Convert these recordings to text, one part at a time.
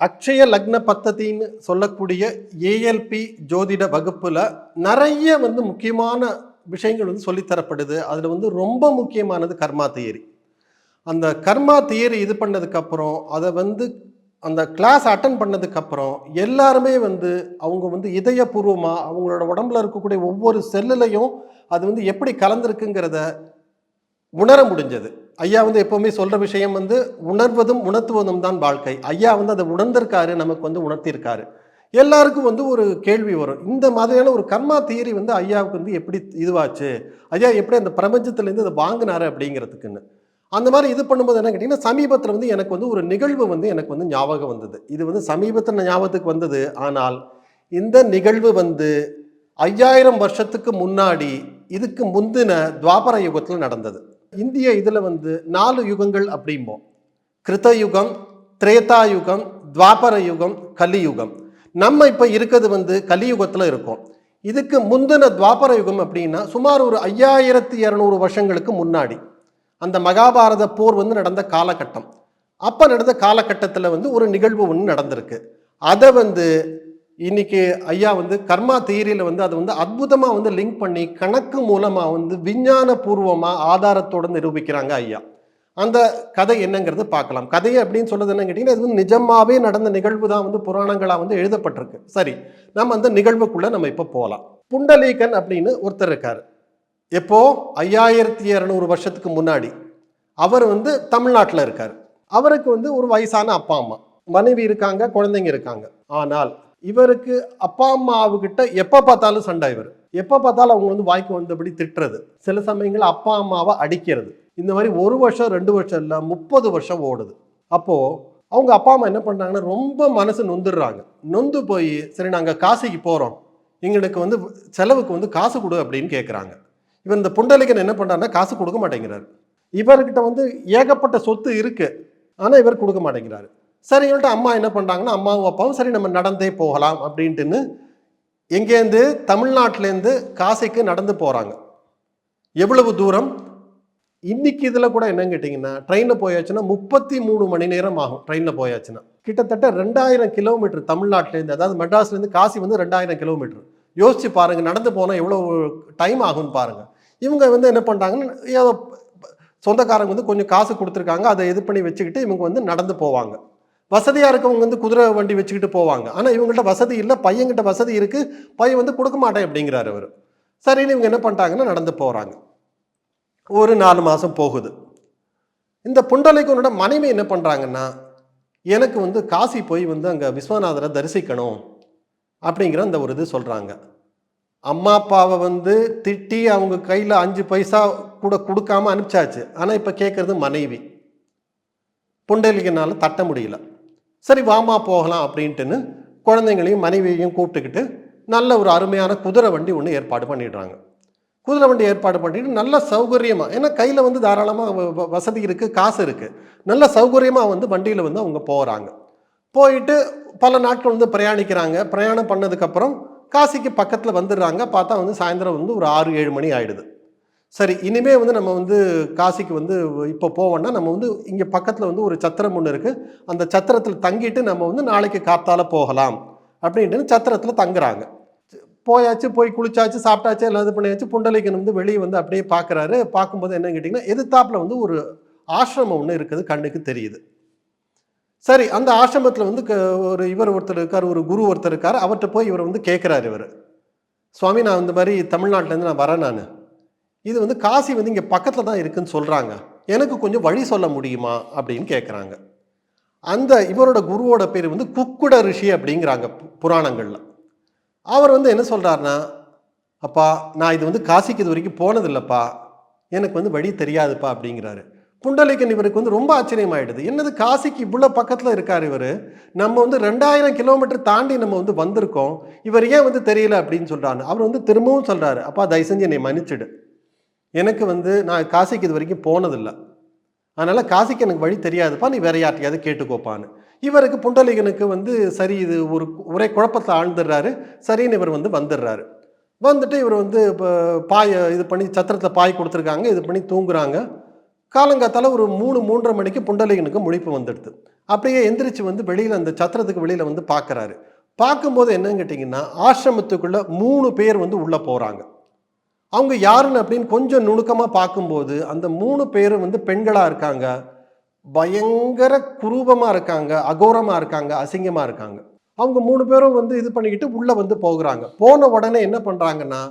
அக்ஷய லக்ன பத்ததின்னு சொல்லக்கூடிய ஏஎல்பி ஜோதிட வகுப்பில் நிறைய வந்து முக்கியமான விஷயங்கள் வந்து சொல்லித்தரப்படுது அதில் வந்து ரொம்ப முக்கியமானது கர்மா தியரி. அந்த கர்மா தியரி இது பண்ணதுக்கப்புறம் அதை வந்து அந்த கிளாஸ் அட்டன் பண்ணதுக்கப்புறம் எல்லாருமே வந்து அவங்க வந்து இதயபூர்வமாக அவங்களோட உடம்புல இருக்கக்கூடிய ஒவ்வொரு செல்லுலையும் அது வந்து எப்படி கலந்துருக்குங்கிறத உணர முடிஞ்சது. ஐயா வந்து எப்போவுமே சொல்கிற விஷயம் வந்து உணர்வதும் உணர்த்துவதும் தான் வாழ்க்கை. ஐயா வந்து அதை உணர்ந்திருக்காரு நமக்கு வந்து உணர்த்தியிருக்காரு. எல்லாருக்கும் வந்து ஒரு கேள்வி வரும். இந்த மாதிரியான ஒரு கர்மா தியரி வந்து ஐயாவுக்கு வந்து எப்படி இதுவாச்சு? ஐயா எப்படி அந்த பிரபஞ்சத்துலேருந்து இதை வாங்கினாரு அப்படிங்கிறதுக்குன்னு. அந்த மாதிரி இது பண்ணும்போது என்ன கேட்டிங்கன்னா சமீபத்தில் வந்து எனக்கு வந்து ஒரு நிகழ்வு வந்து எனக்கு வந்து ஞாபகம் வந்தது. இது வந்து சமீபத்தில் ஞாபகத்துக்கு வந்தது. ஆனால் இந்த நிகழ்வு வந்து ஐயாயிரம் வருஷத்துக்கு முன்னாடி இதுக்கு முந்தின துவாபர யுகத்தில் நடந்தது. இந்திய இதில் வந்து நாலு யுகங்கள் அப்படிம்போம். கிருத யுகம் திரேதா யுகம் துவாபர யுகம் கலியுகம் நம்ம இப்போ இருக்கிறது வந்து கலியுகத்தில் இருக்கோம். இதுக்கு முந்தின துவாபர யுகம் அப்படின்னா சுமார் ஒரு ஐயாயிரத்தி இரநூறு வருஷங்களுக்கு முன்னாடி. அந்த மகாபாரத போர் வந்து நடந்த காலகட்டம். அப்போ நடந்த காலகட்டத்தில் வந்து ஒரு நிகழ்வு ஒன்று நடந்திருக்கு. அதை வந்து இன்னைக்கு ஐயா வந்து கர்மா தியரியில் வந்து அதை வந்து அற்புதமாக வந்து லிங்க் பண்ணி கணக்கு மூலமாக வந்து விஞ்ஞான பூர்வமாக ஆதாரத்தோடு நிரூபிக்கிறாங்க ஐயா. அந்த கதை என்னங்கிறது பார்க்கலாம். கதையை அப்படின்னு சொல்லுது என்ன கேட்டிங்கன்னா இது வந்து நிஜமாவே நடந்த நிகழ்வு தான் வந்து புராணங்களாக வந்து எழுதப்பட்டிருக்கு. சரி நம்ம அந்த நிகழ்வுக்குள்ளே நம்ம இப்போ போகலாம் புண்டலீகன் அப்படின்னு ஒருத்தர் இருக்கார். எப்போ? ஐயாயிரத்தி இரநூறு வருஷத்துக்கு முன்னாடி. அவர் வந்து தமிழ்நாட்டில் இருக்கார். அவருக்கு வந்து ஒரு வயசான அப்பா அம்மா. மனைவி இருக்காங்க குழந்தைங்க இருக்காங்க. ஆனால் இவருக்கு அப்பா அம்மாவுக்கிட்ட எப்போ பார்த்தாலும் சண்டை இவர். எப்போ பார்த்தாலும் அவங்க வந்து வாய்க்கு வந்தபடி திட்டுறது. சில சமயங்கள் அப்பா அம்மாவை அடிக்கிறது. இந்த மாதிரி ஒரு வருஷம் ரெண்டு வருஷம் இல்லை முப்பது வருஷம் ஓடுது. அப்போது அவங்க அப்பா அம்மா என்ன பண்ணுறாங்கன்னா ரொம்ப மனசு நொந்துடுறாங்க. நொந்து போய் சரி நாங்கள் காசிக்கு போகிறோம் எங்களுக்கு வந்து செலவுக்கு வந்து காசு கொடு அப்படின்னு கேட்குறாங்க இவர் இந்த புண்டலிகன் என்ன பண்ணுறாருன்னா காசு கொடுக்க மாட்டேங்கிறார். இவர்கிட்ட வந்து ஏகப்பட்ட சொத்து இருக்குது ஆனால் இவர் கொடுக்க மாட்டேங்கிறாரு. சரி இவர்கிட்ட அம்மா என்ன பண்ணுறாங்கன்னா அம்மாவும் அப்பாவும் சரி நம்ம நடந்தே போகலாம் அப்படின்ட்டுன்னு எங்கேருந்து தமிழ்நாட்டிலேருந்து காசிக்கு நடந்து போகிறாங்க எவ்வளவு தூரம்? இன்னைக்கு இதில் கூட என்னன்னு கேட்டிங்கன்னா ட்ரெயினில் போயாச்சுன்னா முப்பத்தி மூணு மணி நேரம் ஆகும் ட்ரெயினில் போயாச்சுன்னா. கிட்டத்தட்ட ரெண்டாயிரம் கிலோமீட்டர் தமிழ்நாட்டிலேருந்து அதாவது மெட்ராஸ்லேருந்து காசி வந்து ரெண்டாயிரம் கிலோமீட்டர் யோசிச்சு பாருங்கள் நடந்து போனால் எவ்வளோ டைம் ஆகும்னு பாருங்கள் இவங்க வந்து என்ன பண்ணுறாங்கன்னா ஏதோ சொந்தக்காரங்க வந்து கொஞ்சம் காசு கொடுத்துருக்காங்க அதை இது பண்ணி வச்சுக்கிட்டு இவங்க வந்து நடந்து போவாங்க. வசதியாக இருக்கவங்க வந்து குதிரை வண்டி வச்சுக்கிட்டு போவாங்க. ஆனால் இவங்கள்ட்ட வசதி இல்லை பையன்கிட்ட வசதி இருக்குது பையன் வந்து கொடுக்க மாட்டேன் அப்படிங்கிறாரு அவர். சரின்னு இவங்க என்ன பண்ணிட்டாங்கன்னா நடந்து போகிறாங்க ஒரு நாலு மாதம் போகுது. இந்த புண்டலைக்கனோட மனைவி என்ன பண்ணுறாங்கன்னா எனக்கு வந்து காசி போய் வந்து அங்கே விஸ்வநாதரை தரிசிக்கணும் அப்படிங்கிற அந்த ஒரு இது சொல்கிறாங்க அம்மா அப்பாவை வந்து திட்டி அவங்க கையில் அஞ்சு பைசா கூட கொடுக்காம அனுப்பிச்சாச்சு. ஆனால் இப்போ கேட்குறது மனைவி. புண்டலிகனால் தட்ட முடியல. சரி வாமா போகலாம் அப்படின்ட்டுன்னு குழந்தைங்களையும் மனைவியையும் கூப்பிட்டுக்கிட்டு நல்ல ஒரு அருமையான குதிரை வண்டி ஒன்று ஏற்பாடு பண்ணிடுறாங்க. குதிரை வண்டி ஏற்பாடு பண்ணிட்டு நல்ல சௌகரியமாக ஏன்னா கையில் வந்து தாராளமாக வசதி இருக்குது காசு இருக்குது நல்ல சௌகரியமாக வந்து வண்டியில் வந்து அவங்க போகிறாங்க போயிட்டு பல நாட்கள் வந்து பிரயாணிக்கிறாங்க. பிரயாணம் பண்ணதுக்கப்புறம் காசிக்கு பக்கத்தில் வந்துடுறாங்க. பார்த்தா வந்து சாயந்தரம் வந்து ஒரு ஆறு ஏழு மணி ஆகிடுது சரி இனிமேல் வந்து நம்ம வந்து காசிக்கு வந்து இப்போ போவோம்னா நம்ம வந்து இங்கே பக்கத்தில் வந்து ஒரு சத்திரம் ஒன்று இருக்குது அந்த சத்திரத்தில் தங்கிட்டு நம்ம வந்து நாளைக்கு காத்தால் போகலாம். அப்படின்ட்டு சத்திரத்தில் தங்குறாங்க. போயாச்சு போய் குளிச்சாச்சு சாப்பிட்டாச்சு எல்லாம் இது பண்ணியாச்சு. புண்டலிகன் வந்து வெளியே வந்து அப்படியே பார்க்குறாரு. பார்க்கும்போது என்னன்னு கேட்டிங்கன்னா எதிர்த்தாப்பில் வந்து ஒரு ஆசிரமம் ஒன்று இருக்குது கண்ணுக்கு தெரியுது. சரி அந்த ஆசிரமத்தில் வந்து க- ஒரு இவர் ஒருத்தர் இருக்கார் ஒரு குரு ஒருத்தர் இருக்கார் அவர்கிட்ட போய் இவர் வந்து கேட்குறாரு இவர். சுவாமி நான் இந்த மாதிரி தமிழ்நாட்டிலேருந்து நான் வரேன் நான். இது வந்து காசி வந்து இங்கே பக்கத்தில் தான் இருக்குதுன்னு சொல்கிறாங்க எனக்கு கொஞ்சம் வழி சொல்ல முடியுமா? அப்படின்னு கேட்குறாங்க அந்த இவரோட குருவோட பேர் வந்து குக்குட ரிஷி அப்படிங்கிறாங்க பு- அவர் வந்து என்ன சொல்கிறாருன்னா அப்பா நான் இது வந்து காசிக்கு இது வரைக்கும் போனதில்லைப்பா. எனக்கு வந்து வழி தெரியாதுப்பா அப்படிங்கிறாரு. புண்டலிகன் இவருக்கு வந்து ரொம்ப ஆச்சரியமாயிடுது. என்னது காசிக்கு இவ்வளோ பக்கத்தில் இருக்கார் இவர்? நம்ம வந்து ரெண்டாயிரம் கிலோமீட்டர் தாண்டி நம்ம வந்து வந்திருக்கோம். இவர் ஏன் வந்து தெரியல அப்படின்னு சொல்கிறாரு அவர் வந்து திரும்பவும் சொல்கிறாரு அப்பா தயவு செஞ்சு என்னை மன்னிச்சிடு. எனக்கு வந்து நான் காசிக்கு இது வரைக்கும் போனதில்லை. அதனால் காசிக்கு எனக்கு வழி தெரியாதுப்பா. நீ வேற யார்ட்டையாவது கேட்டுக்கோப்பான்னு. இவருக்கு புண்டலிகனுக்கு வந்து சரி இது ஒரு ஒரே குழப்பத்தில் ஆழ்ந்துடுறாரு. சரின்னு இவர் வந்து வந்துடுறாரு. வந்துட்டு இவர் வந்து இப்போ பாய் இது பண்ணி சத்திரத்தில் பாய் கொடுத்துருக்காங்க. இது பண்ணி தூங்குறாங்க. காலங்காத்தால் ஒரு மூணு மூன்றரை மணிக்கு புண்டலிகனுக்கு முழிப்பு வந்துடுது. அப்படியே எந்திரிச்சு வந்து வெளியில் அந்த சத்திரத்துக்கு வெளியில் வந்து பார்க்குறாரு. பார்க்கும்போது என்னன்னு கேட்டிங்கன்னா ஆசிரமத்துக்குள்ளே மூணு பேர் வந்து உள்ளே போகிறாங்க அவங்க யாருன்னு அப்படின்னு கொஞ்சம் நுணுக்கமாக பார்க்கும்போது அந்த மூணு பேரும் வந்து பெண்களாக இருக்காங்க. பயங்கர குரூபமாக இருக்காங்க அகோரமாக இருக்காங்க அசிங்கமாக இருக்காங்க. அவங்க மூணு பேரும் வந்து இது பண்ணிக்கிட்டு உள்ளே வந்து போகிறாங்க. போன உடனே என்ன பண்ணுறாங்கன்னா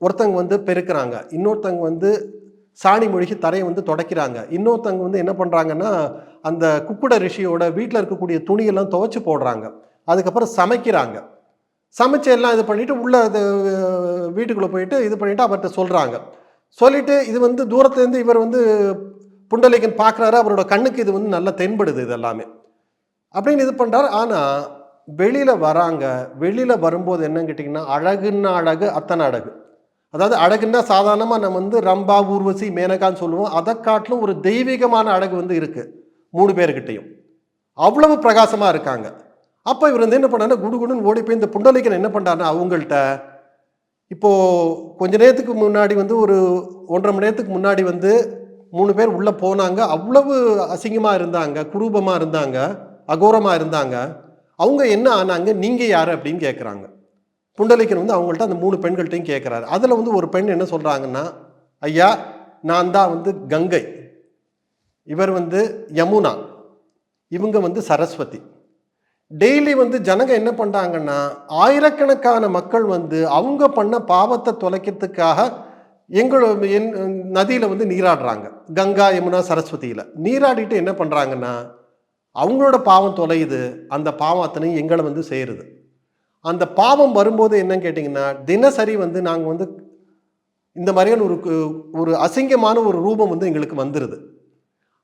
ஒருத்தங்க வந்து பெருக்கிறாங்க. இன்னொருத்தங்க வந்து சாணி மொழிகி தரையை வந்து துடைக்கிறாங்க. இன்னொருத்தவங்க வந்து என்ன பண்ணுறாங்கன்னா அந்த குக்குட ரிஷியோட வீட்டில் இருக்கக்கூடிய துணியெல்லாம் துவைச்சி போடுறாங்க. அதுக்கப்புறம் சமைக்கிறாங்க. சமைச்சு எல்லாம் இது பண்ணிவிட்டு உள்ள அது வீட்டுக்குள்ளே போயிட்டு இது பண்ணிட்டு அவர்கிட்ட சொல்கிறாங்க சொல்லிவிட்டு இது வந்து தூரத்துலேருந்து இவர் வந்து புண்டலிகன் பார்க்குறாரு அவரோட கண்ணுக்கு இது வந்து நல்லா தென்படுது இது எல்லாமே அப்படின்னு இது பண்ணுறாரு ஆனால் வெளியில் வராங்க. வெளியில் வரும்போது என்னன்னு கேட்டிங்கன்னா அழகுன்னா அழகு அத்தனை அழகு. அதாவது அழகுன்னா சாதாரணமாக நம்ம வந்து ரம்பா ஊர்வசி மேனகான்னு சொல்லுவோம். அதை காட்டிலும் ஒரு தெய்வீகமான அழகு வந்து இருக்குது மூணு பேர்கிட்டையும். அவ்வளவு பிரகாசமாக இருக்காங்க. அப்போ இவர் வந்து என்ன பண்ணாருன்னா குடுகுடுன்னு ஓடி போய் இந்த புண்டலைக்கன் என்ன பண்ணுறாருன்னா அவங்கள்ட்ட இப்போது கொஞ்ச நேரத்துக்கு முன்னாடி வந்து ஒரு ஒன்றரை மணி நேரத்துக்கு முன்னாடி வந்து மூணு பேர் உள்ளே போனாங்க. அவ்வளவு அசிங்கமாக இருந்தாங்க குரூபமாக இருந்தாங்க அகோரமாக இருந்தாங்க. அவங்க என்ன ஆனாங்க நீங்கள் யார் அப்படின்னு கேட்குறாங்க புண்டலிக்கன் வந்து அவங்கள்ட்ட அந்த மூணு பெண்கள்ட்டையும் கேட்குறாரு அதில் வந்து ஒரு பெண் என்ன சொல்கிறாங்கன்னா ஐயா நான் தான் வந்து கங்கை. இவர் வந்து யமுனா. இவங்க வந்து சரஸ்வதி. டெய்லி வந்து ஜனங்க என்ன பண்ணுறாங்கன்னா ஆயிரக்கணக்கான மக்கள் வந்து அவங்க பண்ண பாவத்தை தொலைக்கிறதுக்காக எங்களோட என் நதியில் வந்து நீராடுறாங்க. கங்கா யமுனா சரஸ்வதியில். நீராடிட்டு என்ன பண்ணுறாங்கன்னா அவங்களோட பாவம் தொலையுது. அந்த பாவத்தினையும் எங்களை வந்து சேருது. அந்த பாவம் வரும்போது என்னன்னு கேட்டிங்கன்னா தினசரி வந்து நாங்கள் வந்து இந்த மாதிரியான ஒரு கு- ஒரு அசிங்கமான ஒரு ரூபம் வந்து எங்களுக்கு வந்துடுது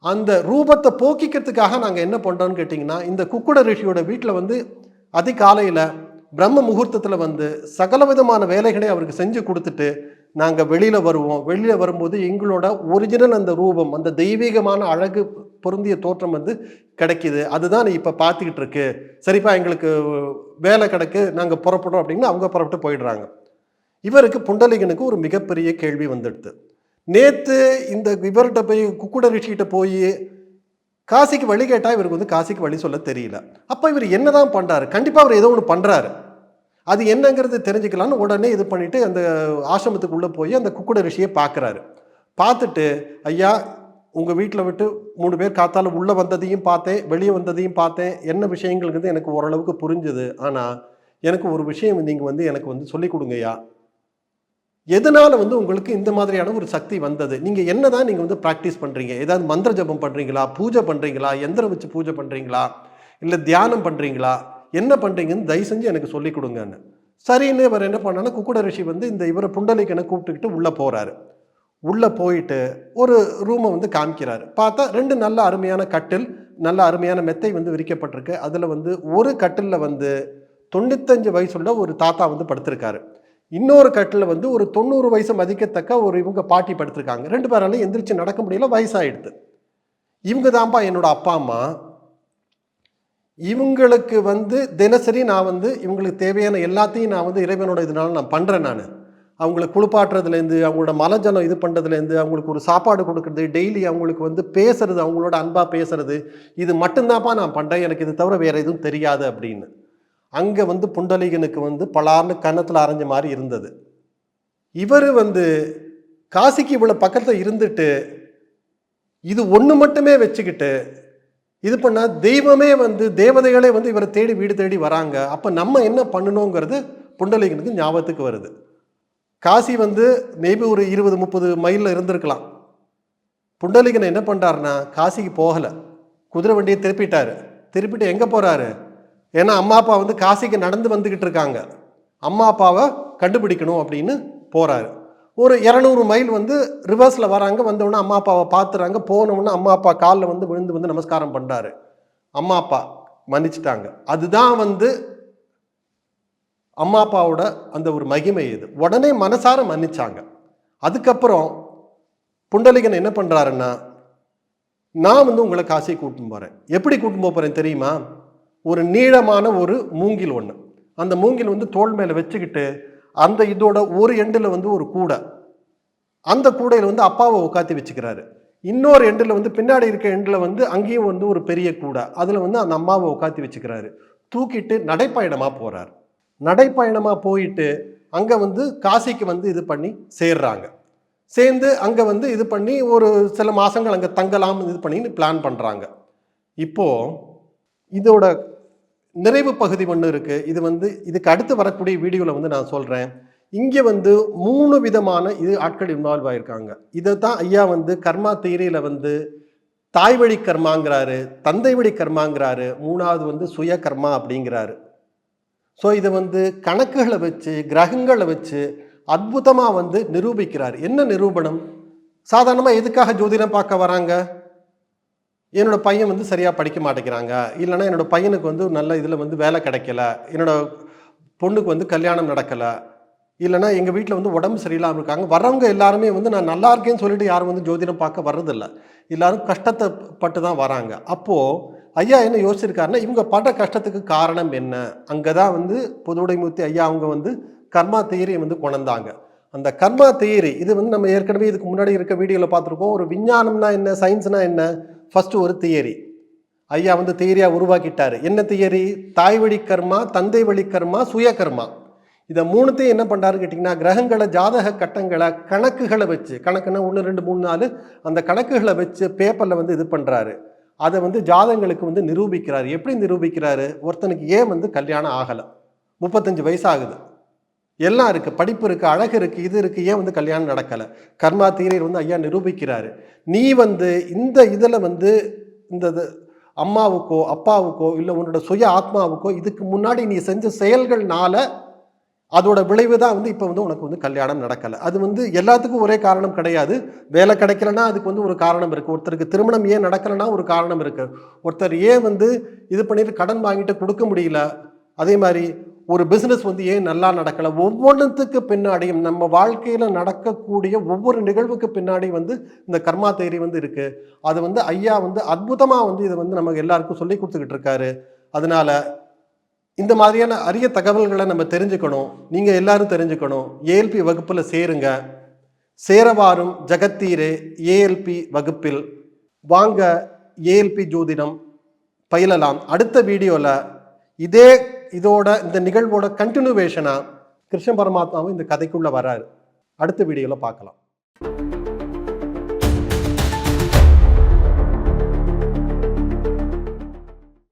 அந்த ரூபத்தை போக்கிக்கிறதுக்காக நாங்கள் என்ன பண்ணுறோம்னு கேட்டிங்கன்னா இந்த குக்குட ரிஷியோட வீட்டில் வந்து அதிகாலையில் பிரம்ம முகூர்த்தத்தில் வந்து சகல விதமான வேலைகளை அவருக்கு செஞ்சு கொடுத்துட்டு நாங்கள் வெளியில் வருவோம். வெளியில் வரும்போது எங்களோட ஒரிஜினல் அந்த ரூபம் அந்த தெய்வீகமான அழகு பொருந்திய தோற்றம் வந்து கிடைக்கிது. அதுதான் இப்போ பார்த்துக்கிட்டு இருக்கு. சரிப்பா எங்களுக்கு வேலை கிடக்கு நாங்கள் புறப்படுறோம் அப்படின்னு அவங்க புறப்பட்டு போயிடுறாங்க. இவருக்கு புண்டலிகனுக்கு ஒரு மிகப்பெரிய கேள்வி வந்துடுது. நேற்று இந்த இவர்கிட்ட போய் குக்குட ரிஷிகிட்ட போய் காசிக்கு வழி கேட்டால் இவருக்கு வந்து காசிக்கு வழி சொல்ல தெரியல. அப்போ இவர் என்ன தான் பண்ணுறாரு கண்டிப்பாக அவர் ஏதோ ஒன்று பண்ணுறாரு அது என்னங்கிறது தெரிஞ்சுக்கலான்னு உடனே இது பண்ணிவிட்டு அந்த ஆசிரமத்துக்குள்ளே போய் அந்த குக்குட ரிஷியை பார்க்குறாரு பார்த்துட்டு ஐயா உங்கள் வீட்டில் விட்டு மூணு பேர் காத்தால் உள்ளே வந்ததையும் பார்த்தேன் வெளியே வந்ததையும் பார்த்தேன். என்ன விஷயங்களுக்கு எனக்கு ஓரளவுக்கு புரிஞ்சுது. ஆனால் எனக்கு ஒரு விஷயம் நீங்கள் வந்து எனக்கு வந்து சொல்லிக் கொடுங்கய்யா. எதனால வந்து உங்களுக்கு இந்த மாதிரியான ஒரு சக்தி வந்தது? நீங்க என்னதான் நீங்கள் வந்து ப்ராக்டிஸ் பண்ணுறீங்க ஏதாவது மந்திர ஜபம் பண்ணுறீங்களா பூஜை பண்ணுறீங்களா எந்திரம் வச்சு பூஜை பண்ணுறீங்களா இல்லை தியானம் பண்ணுறீங்களா என்ன பண்ணுறீங்கன்னு தயவு செஞ்சு எனக்கு சொல்லிக் கொடுங்கன்னு. சரின்னு இவர் என்ன பண்ணான்னா குக்குட ரிஷி வந்து இந்த இவரை புண்டலிக்கனை கூப்பிட்டுக்கிட்டு உள்ளே போகிறாரு உள்ளே போயிட்டு ஒரு ரூமை வந்து காமிக்கிறாரு. பார்த்தா ரெண்டு நல்ல அருமையான கட்டில் நல்ல அருமையான மெத்தை வந்து விரிக்கப்பட்டிருக்கு. அதில் வந்து ஒரு கட்டிலில் வந்து தொண்ணூத்தஞ்சு வயசுள்ள ஒரு தாத்தா வந்து படுத்திருக்காரு. இன்னொரு கட்டில் வந்து ஒரு தொண்ணூறு வயசு மதிக்கத்தக்க ஒரு இவங்க பாட்டி படுத்திருக்காங்க. ரெண்டு பேராலையும் எந்திரிச்சு நடக்க முடியல வயசாயிடுது. இவங்க தான்ப்பா என்னோட அப்பா அம்மா. இவங்களுக்கு வந்து தினசரி நான் வந்து இவங்களுக்கு தேவையான எல்லாத்தையும் நான் வந்து இறைவனோட இதனால நான் பண்ணுறேன் நான். அவங்கள குளிப்பாட்டுறதுலேருந்து அவங்களோட மலஜலம் இது பண்ணுறதுலேருந்து அவங்களுக்கு ஒரு சாப்பாடு கொடுக்குறது டெய்லி அவங்களுக்கு வந்து பேசுறது அவங்களோட அன்பாக பேசுறது இது மட்டும்தான்ப்பா நான் பண்ணுறேன் எனக்கு இது தவிர வேறு எதுவும் தெரியாது அப்படின்னு. அங்கே வந்து புண்டலிகனுக்கு வந்து பலார்னு கன்னத்தில் அரைஞ்ச மாதிரி இருந்தது. இவர் வந்து காசிக்கு இவ்வளோ பக்கத்தில் இருந்துட்டு இது ஒன்று மட்டுமே வச்சுக்கிட்டு இது பண்ணால் தெய்வமே வந்து தேவதைகளே வந்து இவரை தேடி வீடு தேடி வராங்க. அப்போ நம்ம என்ன பண்ணணுங்கிறது புண்டலிகனுக்கு ஞாபகத்துக்கு வருது. காசி வந்து மேபி ஒரு இருபது முப்பது மைலில் இருந்திருக்கலாம். புண்டலிகன் என்ன பண்ணுறாருன்னா காசிக்கு போகலை. குதிரை வண்டியை திருப்பிட்டாரு. திருப்பிட்டு எங்கே போகிறாரு ஏன்னா அம்மா அப்பா வந்து காசிக்கு நடந்து வந்துக்கிட்டு இருக்காங்க. அம்மா அப்பாவை கண்டுபிடிக்கணும் அப்படின்னு போகிறாரு ஒரு இரநூறு மைல் வந்து ரிவர்ஸில் வராங்க. வந்தவுடனே அம்மா அப்பாவை பார்த்துறாங்க. போனவுடனே அம்மா அப்பா காலில் வந்து விழுந்து வந்து நமஸ்காரம் பண்ணுறாரு அம்மா அப்பா மன்னிச்சிட்டாங்க. அதுதான் வந்து அம்மா அப்பாவோட அந்த ஒரு மகிமை இது. உடனே மனசார மன்னிச்சாங்க. அதுக்கப்புறம் புண்டலிகன் என்ன பண்ணுறாருன்னா நான் வந்து உங்களை காசியை கூட்டின்னு போகிறேன் எப்படி கூட்டின்னு போகிறேன் தெரியுமா? ஒரு நீளமான ஒரு மூங்கில் ஒன்று அந்த மூங்கில் வந்து தோல் மேலே வச்சுக்கிட்டு அந்த இதோட ஒரு எண்டில் வந்து ஒரு கூடை. அந்த கூடையில் வந்து அப்பாவை உட்காத்தி வச்சுக்கிறாரு. இன்னொரு எண்டில் வந்து பின்னாடி இருக்க எண்டில் வந்து அங்கேயும் வந்து ஒரு பெரிய கூடை. அதில் வந்து அந்த அம்மாவை உட்காத்தி வச்சுக்கிறாரு. தூக்கிட்டு நடைப்பயணமாக போகிறார் நடைப்பயணமாக போயிட்டு அங்கே வந்து காசிக்கு வந்து இது பண்ணி சேர்றாங்க. சேர்ந்து அங்கே வந்து இது பண்ணி ஒரு சில மாதங்கள் அங்கே தங்கலாம் இது பண்ணி பிளான் பண்ணுறாங்க இப்போது இதோட நிறைவு பகுதி ஒன்று இருக்குது இது வந்து இதுக்கு அடுத்து வரக்கூடிய வீடியோவில் வந்து நான் சொல்கிறேன் இங்கே வந்து மூணு விதமான இது ஆட்கள் இன்வால்வ் ஆகியிருக்காங்க இதை தான் ஐயா வந்து கர்மா தீரியில் வந்து தாய் வழி கர்மாங்கிறாரு தந்தை வழி கர்மாங்கிறாரு மூணாவது வந்து சுய கர்மா அப்படிங்கிறாரு. ஸோ இதை வந்து கணக்குகளை வச்சு கிரகங்களை வச்சு அற்புதமாக வந்து நிரூபிக்கிறார். என்ன நிரூபணம்? சாதாரணமாக எதுக்காக ஜோதிடம் பார்க்க வராங்க? என்னோட பையன் வந்து சரியாக படிக்க மாட்டேங்கிறாங்க. இல்லைன்னா என்னோட பையனுக்கு வந்து நல்ல இதில் வந்து வேலை கிடைக்கல. என்னோட பொண்ணுக்கு வந்து கல்யாணம் நடக்கலை. இல்லைன்னா எங்கள் வீட்டில் வந்து உடம்பு சரியில்லாமல் இருக்காங்க. வர்றவங்க எல்லாருமே வந்து நான் நல்லா இருக்கேன்னு சொல்லிட்டு யாரும் வந்து ஜோதிடம் பார்க்க வர்றதில்ல. எல்லாரும் கஷ்டத்தை பட்டு தான் வராங்க. அப்போது ஐயா என்ன யோசிச்சிருக்காருன்னா இவங்க படுற கஷ்டத்துக்கு காரணம் என்ன? அங்கே தான் வந்து புதுவுடைமூர்த்தி ஐயா அவங்க வந்து கர்மா தியரியை வந்து கொண்டாங்க அந்த கர்மா தியரி இது வந்து நம்ம ஏற்கனவே இதுக்கு முன்னாடி இருக்க வீடியோவில் பார்த்துருக்கோம். ஒரு விஞ்ஞானம்னா என்ன சயின்ஸ்னா என்ன? ஃபஸ்ட்டு ஒரு தியரி ஐயா வந்து தியரியாக உருவாக்கிட்டார். என்ன தியரி தாய் வழி கர்மா தந்தை வழி கர்மா சுய கர்மா இதை மூணுத்தையும் என்ன பண்ணுறாருன்னு கேட்டிங்கன்னா கிரகங்களை ஜாதக கட்டங்களை கணக்குகளை வச்சு கணக்குன்னா ஒன்று ரெண்டு மூணு நாலு அந்த கணக்குகளை வச்சு பேப்பரில் வந்து இது பண்ணுறாரு அதை வந்து ஜாதகங்களுக்கு வந்து நிரூபிக்கிறார். எப்படி நிரூபிக்கிறாரு? ஒருத்தனுக்கு ஏன் வந்து கல்யாணம் ஆகலை? முப்பத்தஞ்சு வயசு ஆகுது எல்லாம் இருக்குது படிப்பு இருக்குது அழகு இருக்குது இது இருக்குது ஏன் வந்து கல்யாணம் நடக்கலை? கர்மா தீரர் வந்து ஐயா நிரூபிக்கிறாரு. நீ வந்து இந்த இதில் வந்து இந்த இது அம்மாவுக்கோ அப்பாவுக்கோ இல்லை உன்னோட சுய ஆத்மாவுக்கோ இதுக்கு முன்னாடி நீ செஞ்ச செயல்கள்னால அதோட விளைவு தான் வந்து இப்போ வந்து உனக்கு வந்து கல்யாணம் நடக்கலை. அது வந்து எல்லாத்துக்கும் ஒரே காரணம் கிடையாது. வேலை கிடைக்கலன்னா அதுக்கு வந்து ஒரு காரணம் இருக்குது ஒருத்தருக்கு திருமணம் ஏன் நடக்கலைன்னா ஒரு காரணம் இருக்குது ஒருத்தர் ஏன் வந்து இது பண்ணிட்டு கடன் வாங்கிட்டு கொடுக்க முடியல? அதே மாதிரி ஒரு பிஸ்னஸ் வந்து ஏன் நல்லா நடக்கலை? ஒவ்வொன்றுத்துக்கு பின்னாடியும் நம்ம வாழ்க்கையில் நடக்கக்கூடிய ஒவ்வொரு நிகழ்வுக்கு பின்னாடி வந்து இந்த கர்மா தேரி வந்து இருக்குது அது வந்து ஐயா வந்து அற்புதமாக வந்து இதை வந்து நமக்கு எல்லாருக்கும் சொல்லி கொடுத்துக்கிட்டு இருக்காரு. அதனால இந்த மாதிரியான அரிய தகவல்களை நம்ம தெரிஞ்சுக்கணும். நீங்கள் எல்லாரும் தெரிஞ்சுக்கணும். ஏஎல்பி வகுப்பில் சேருங்க. சேரவாரும் ஜெகத்தீரே ஏஎல்பி வகுப்பில். வாங்க ஏஎல்பி ஜோதிடம் பயிலலாம். அடுத்த வீடியோவில் இதே இதோட இந்த நிகழ்வோட கண்டினியூவேஷனாக கிருஷ்ண பரமாத்மாவும் இந்த கதைக்குள்ளே வராரு. அடுத்த வீடியோவில் பார்க்கலாம்.